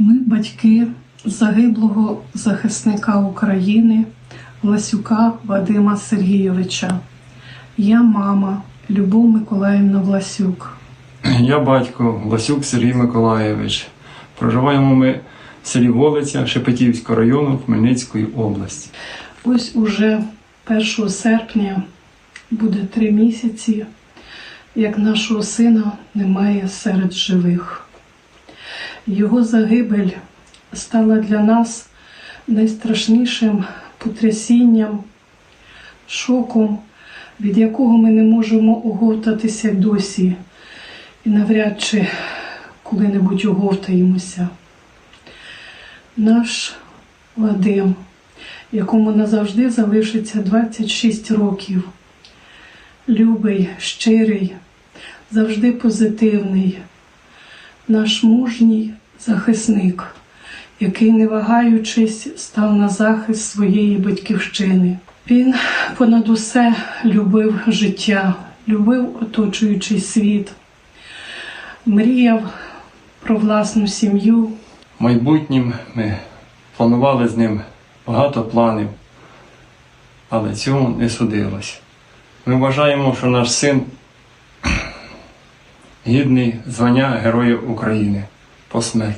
Ми батьки загиблого захисника України Власюка Вадима Сергійовича. Я мама Любов Миколаївна Власюк. Я батько Власюк Сергій Миколаєвич. Проживаємо ми в селі Волиця Шепетівського району Хмельницької області. Ось уже 1 серпня буде три місяці, як нашого сина немає серед живих. Його загибель стала для нас найстрашнішим потрясінням, шоком, від якого ми не можемо оговтатися досі і навряд чи коли-небудь оговтаємося. Наш Вадим, якому назавжди залишиться 26 років, любий, щирий, завжди позитивний, наш мужній захисник, який, не вагаючись, став на захист своєї батьківщини. Він понад усе любив життя, любив оточуючий світ, мріяв про власну сім'ю. Майбутнім ми планували з ним багато планів, але цьому не судилось. Ми вважаємо, що наш син гідний звання Героя України посмертно.